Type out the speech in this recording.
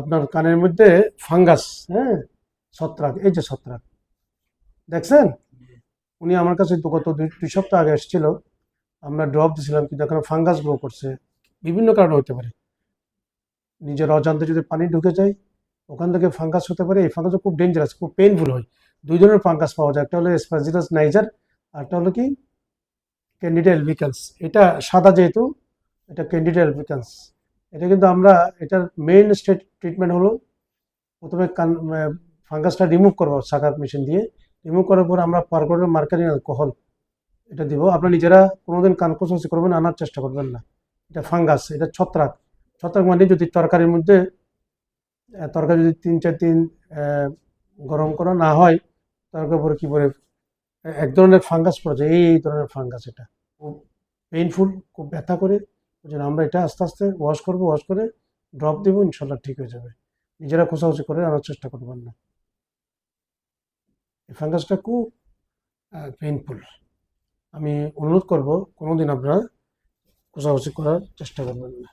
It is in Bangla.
আপনার কানের মধ্যে ফাঙ্গাস হ্যাঁ? ছত্রাক, এই যে ছত্রাক। দেখছেন? উনি আমার কাছে গত দুই সপ্তাহ আগে এসেছিল। আমরা ড্রপ দিয়েছিলাম, কিন্তু এখন ফাঙ্গাস গ্রো করছে। বিভিন্ন কারণে হতে পারে। নিজের অজান্তে যদি পানি ঢুকে যায়, ওখান থেকে ফাঙ্গাস হতে পারে। এই ফাঙ্গাস খুব ডেঞ্জারাস খুব পেইনফুল হয়। দুই ধরনের ফাঙ্গাস পাওয়া যায়। একটা হলো স্পাজিলাস নাইজার আর একটা হলো কি? ক্যান্ডিডা এলভিকান্স এটা সাদা যেহেতু, এটা ক্যান্ডিডা এলভিকান্স এটা কিন্তু আমরা, এটার মেইন স্টেট ট্রিটমেন্ট হলো প্রথমে ফাঙ্গাসটা রিমুভ করব সাকার মেশিন দিয়ে। রিমুভ করার পর আমরা পারকোডের মার্কারিং অ্যালকোহল এটা দিব। আপনারা নিজেরা কোনোদিন কান কষাকষি করবেন, আনার চেষ্টা করবেন না। এটা ফাঙ্গাস এটা ছত্রাক। ছত্রাক মানে যদি তরকারির মধ্যে তরকারি যদি তিন চার দিন গরম করা না হয় তরকারি পরে কী বলে এক ধরনের ফাঙ্গাস পড়ে যায়। এই ধরনের ফাঙ্গাস এটা। খুব পেইনফুল খুব ব্যথা করে। জন্য আমরা এটা আস্তে আস্তে ওয়াশ করব ওয়াশ করে ড্রপ দেবো, ইনশাল্লাহ ঠিক হয়ে যাবে। নিজেরা খোঁচাখুচি করে আনার চেষ্টা করবেন না। এই ফাঙ্গাসটা খুব পেইনফুল আমি অনুরোধ করব, কোনোদিন আপনারা খোঁচাখুচি করার চেষ্টা করবেন না।